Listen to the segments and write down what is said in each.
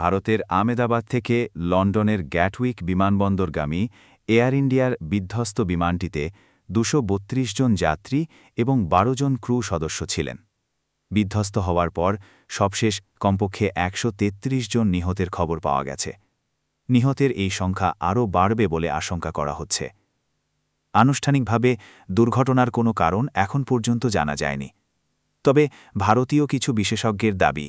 ভারতের আমেদাবাদ থেকে লন্ডনের গ্যাটউইক বিমানবন্দরগামী এয়ার ইন্ডিয়ার বিধ্বস্ত বিমানটিতে দুশো জন যাত্রী এবং ১২ জন ক্রু সদস্য ছিলেন। বিধ্বস্ত হওয়ার পর সবশেষ কমপক্ষে একশো তেত্রিশ জন নিহতের খবর পাওয়া গেছে। নিহতের এই সংখ্যা আরও বাড়বে বলে আশঙ্কা করা হচ্ছে। আনুষ্ঠানিকভাবে দুর্ঘটনার কোনো কারণ এখন পর্যন্ত জানা যায়নি। তবে ভারতীয় কিছু বিশেষজ্ঞের দাবি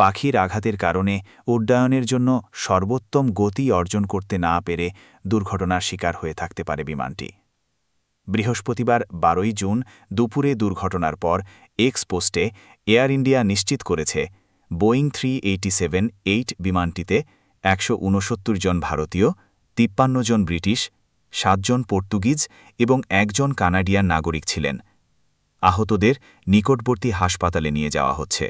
পাখির আঘাতের কারণে উড্ডয়নের জন্য সর্বোত্তম গতি অর্জন করতে না পেরে দুর্ঘটনার শিকার হয়ে থাকতে পারে বিমানটি। বৃহস্পতিবার বারোই জুন দুপুরে দুর্ঘটনার পর এক্স পোস্টে এয়ার ইন্ডিয়া নিশ্চিত করেছে, Boeing three eighty seven eight বিমানটিতে একশ উনসত্তর জন ভারতীয়, তিপ্পান্ন জন ব্রিটিশ সাতজন পর্তুগিজ এবং একজন কানাডিয়ান নাগরিক ছিলেন। আহতদের নিকটবর্তী হাসপাতালে নিয়ে যাওয়া হচ্ছে।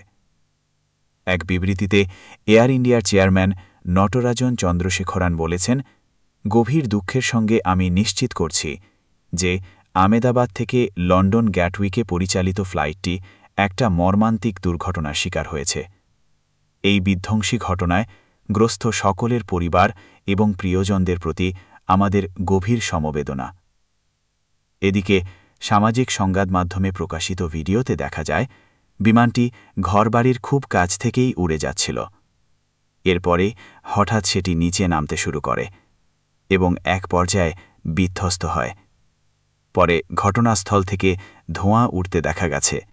এক বিবৃতিতে এয়ার ইন্ডিয়ার চেয়ারম্যান নটরাজন চন্দ্রশেখরান বলেছেন, গভীর দুঃখের সঙ্গে আমি নিশ্চিত করছি যে আমেদাবাদ থেকে লন্ডন গ্যাটউইকে পরিচালিত ফ্লাইটটি একটা মর্মান্তিক দুর্ঘটনার শিকার হয়েছে। এই বিধ্বংসী ঘটনায় গ্রস্ত সকলের পরিবার এবং প্রিয়জনদের প্রতি আমাদের গভীর সমবেদনা। এদিকে সামাজিক সংবাদ মাধ্যমে প্রকাশিত ভিডিওতে দেখা যায় বিমানটি ঘরবাড়ির খুব কাছ থেকেই উড়ে যাচ্ছিল। এরপরে হঠাৎ সেটি নিচে নামতে শুরু করে এবং এক পর্যায়ে বিধ্বস্ত হয়। পরে ঘটনাস্থল থেকে ধোঁয়া উঠতে দেখা গেছে।